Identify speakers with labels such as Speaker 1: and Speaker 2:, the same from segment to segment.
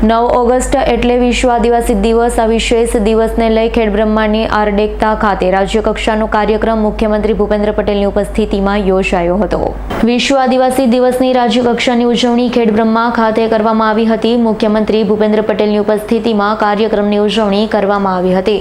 Speaker 1: નવ ઓગસ્ટ એટલે વિશ્વ આદિવાસી દિવસ. આ વિશેષ દિવસને લઈ ખેડબ્રહ્માની આરડેકતા ખાતે રાજ્યકક્ષાનો કાર્યક્રમ મુખ્યમંત્રી ભૂપેન્દ્ર પટેલની ઉપસ્થિતિમાં યોજાયો હતો. વિશ્વ આદિવાસી દિવસની રાજ્યકક્ષાની ઉજવણી ખેડબ્રહ્મા ખાતે કરવામાં આવી હતી. મુખ્યમંત્રી ભૂપેન્દ્ર પટેલની ઉપસ્થિતિમાં કાર્યક્રમની ઉજવણી કરવામાં આવી હતી.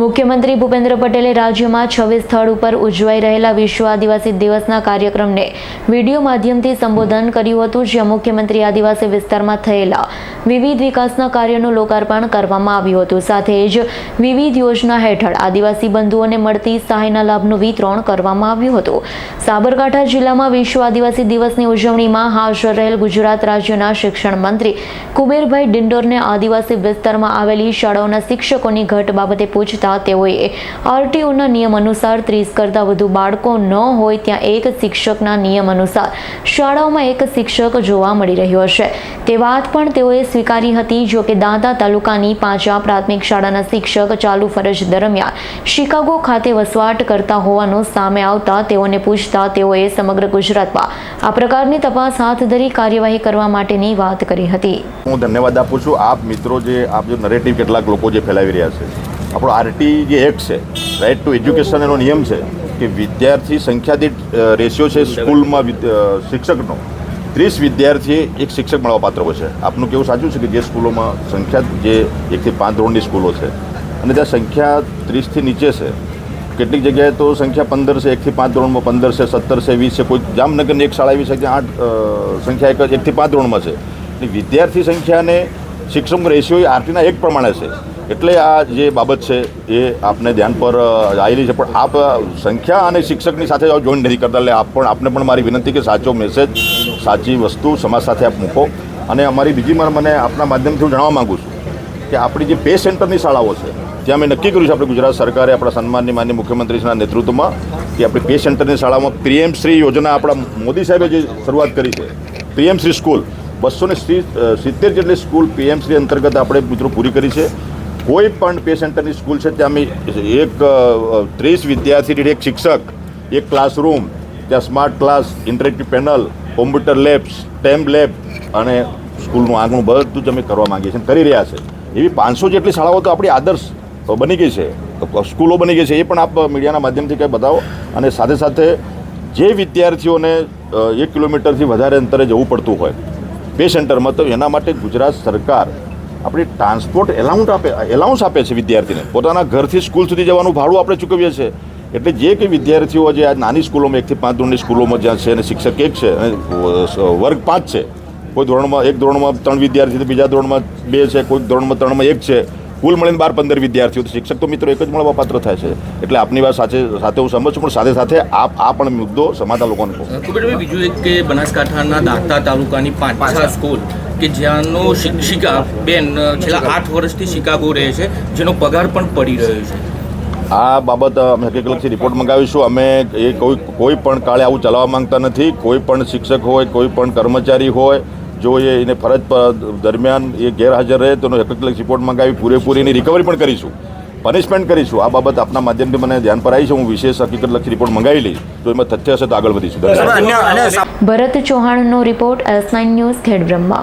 Speaker 1: મુખ્યમંત્રી ભૂપેન્દ્ર પટેલે રાજ્યમાં છવ્વીસ સ્થળ ઉપર ઉજવાઈ રહેલા વિશ્વ આદિવાસી દિવસના કાર્યક્રમને વીડિયો માધ્યમથી સંબોધન કર્યું હતું, જ્યાં મુખ્યમંત્રી આદિવાસી વિસ્તારમાં થયેલા વિવિધ વિકાસના કાર્યોનું લોકાર્પણ કરવામાં આવ્યું હતું. સાથે જ વિવિધ યોજના હેઠળ આદિવાસી બંધુઓને મળતી સહાયના લાભનું વિતરણ કરવામાં આવ્યું હતું. સાબરકાંઠા જિલ્લામાં વિશ્વ આદિવાસી દિવસની ઉજવણીમાં હાજર રહેલ ગુજરાત રાજ્યના શિક્ષણ મંત્રી કુબેરભાઈ ડિંડોરને આદિવાસી વિસ્તારમાં આવેલી શાળાઓના શિક્ષકોની ઘટ બાબતે પૂછતા તેઓએ આરટીઓના નિયમ અનુસાર ત્રીસ કરતાં વધુ બાળકો ન હોય ત્યાં એક શિક્ષકના નિયમ અનુસાર શાળાઓમાં એક શિક્ષક જોવા મળી રહ્યો છે. તે વાત પણ તેઓએ સ્વીકારી હતી, જો કે દાંતા તાલુકાની પાંચા પ્રાથમિક શાળાના શિક્ષક ચાલુ ફરજ દરમિયાન શિકાગો ખાતે વસવાટ કરતા હોવાનું સામે આવતા તેઓને પૂછતા તેઓએ સમગ્ર ગુજરાતમાં આ પ્રકારની તપાસ હાથ ધરી કાર્યવાહી કરવા માટેની વાત કરી હતી.
Speaker 2: હું ધન્યવાદ આપું છું. આપ મિત્રો જે, આપ જે નરેટિવ કેટલાક લોકો જે ફેલાવી રહ્યા છે, આપણો આરટી જે એક્ટ છે રાઇટ ટુ એજ્યુકેશન એનો નિયમ છે કે વિદ્યાર્થી સંખ્યા દીઠ રેશિયો છે સ્કૂલમાં શિક્ષકનો ત્રીસ વિદ્યાર્થીએ એક શિક્ષક મળવા પાત્ર હોય છે. આપનું કેવું સાચું છે કે જે સ્કૂલોમાં સંખ્યા જે એકથી પાંચ ધોરણની સ્કૂલો છે અને ત્યાં સંખ્યા ત્રીસથી નીચે છે, કેટલીક જગ્યાએ તો સંખ્યા પંદર છે, એકથી પાંચ ધોરણમાં પંદર છે, સત્તર છે, વીસ છે, કોઈ જામનગરની એક શાળા એવી છે કે આઠ સંખ્યા એક એકથી પાંચ ધોરણમાં છે. વિદ્યાર્થી સંખ્યાને શિક્ષક રેશિયો આરટીના એક પ્રમાણે છે. એટલે આ જે બાબત છે એ આપને ધ્યાન પર આવેલી છે. પણ આપ સંખ્યા અને શિક્ષકની સાથે જોઈન નથી કરતા. એટલે આપ પણ, આપને પણ મારી વિનંતી કે સાચો મેસેજ સાચી વસ્તુ સમાજ સાથે આપ મૂકો. અને અમારી બીજી mar મને આપના માધ્યમથી હું જાણવા માગું છું કે આપણી જે પે સેન્ટરની શાળાઓ છે ત્યાં મેં નક્કી કર્યું છે આપણે ગુજરાત સરકારે આપણા સન્માનની માન્ય મુખ્યમંત્રીના નેતૃત્વમાં, કે આપણી પે સેન્ટરની શાળામાં પીએમ શ્રી યોજના આપણા મોદી સાહેબે જે શરૂઆત કરી છે પીએમ શ્રી સ્કૂલ બસો ને સિત્તેર જેટલી સ્કૂલ પીએમ શ્રી અંતર્ગત આપણે મિત્રો પૂરી કરી છે. કોઈ પણ પે સ્કૂલ છે, ત્યાં અમે એક ત્રીસ વિદ્યાર્થી દીઠ એક શિક્ષક, એક ક્લાસરૂમ ત્યાં smart class interactive panel computer labs temp lab અને સ્કૂલનું આંગણું બધું જ અમે કરવા માંગીએ છીએ કરી રહ્યા છે. એવી પાંચસો જેટલી શાળાઓ તો આપણી આદર્શ બની ગઈ છે. સ્કૂલો બની ગઈ છે, એ પણ આપ મીડિયાના માધ્યમથી કંઈ બતાવો. અને સાથે સાથે જે વિદ્યાર્થીઓને એક કિલોમીટરથી વધારે અંતરે જવું પડતું હોય પે સેન્ટરમાં, તો એના માટે ગુજરાત સરકાર આપણી ટ્રાન્સપોર્ટ એલાઉન્ટ આપે એલાઉન્સ આપે છે વિદ્યાર્થીને. પોતાના ઘરથી સ્કૂલ સુધી જવાનું ભાડું આપણે ચૂકવીએ છીએ. એટલે જે કંઈ વિદ્યાર્થીઓ જે આ નાની સ્કૂલોમાં એકથી પાંચ ધોરણની સ્કૂલોમાં જ્યાં છે અને શિક્ષક એક છે અને વર્ગ પાંચ છે. કોઈ ધોરણમાં એક ધોરણમાં ત્રણ વિદ્યાર્થી બીજા ધોરણમાં બે છે કોઈ ધોરણમાં ત્રણમાં એક છે. કુલ મળીને બાર પંદર વિદ્યાર્થીઓ. તો શિક્ષક તો મિત્રો એક જ મળવા પાત્ર થાય છે. એટલે આપની વાત સાથે સાથે હું સમજ છું પણ સાથે સાથે આપ આ પણ મુદ્દો સમાતા લોકોને કહો.
Speaker 3: બીજું એક કે બનાસકાંઠાના દાંતા તાલુકાની પાંચ સ્કૂલ કે જ્યાંનો શિક્ષિકા બેન છેલ્લા આઠ વર્ષથી શિકાગો રહે છે જેનો પગાર પણ પડી રહ્યો છે.
Speaker 2: આ બાબત અમે હકીકતથી રિપોર્ટ મંગાવીશું. અમે એ કોઈ કોઈ પણ કાળે આવું ચલાવવા માંગતા નથી. કોઈ પણ શિક્ષક હોય કોઈ પણ કર્મચારી હોય જો એ એને ફરજ દરમિયાન એ ગેરહાજર રહે તો એનો હકીકત રિપોર્ટ મંગાવી પૂરેપૂરી એની રિકવરી પણ કરીશું. પનિશમેન્ટ કરીશું. આ બાબત આપના માધ્યમથી મને ધ્યાન પર આવી છે હું વિશેષ હકીકત લખી રિપોર્ટ મંગાવી લઈશ. તો એમાં તથ્ય હશે તો આગળ વધીશું.
Speaker 1: Bharat ચૌહાણનો report S nine news Khedbrahma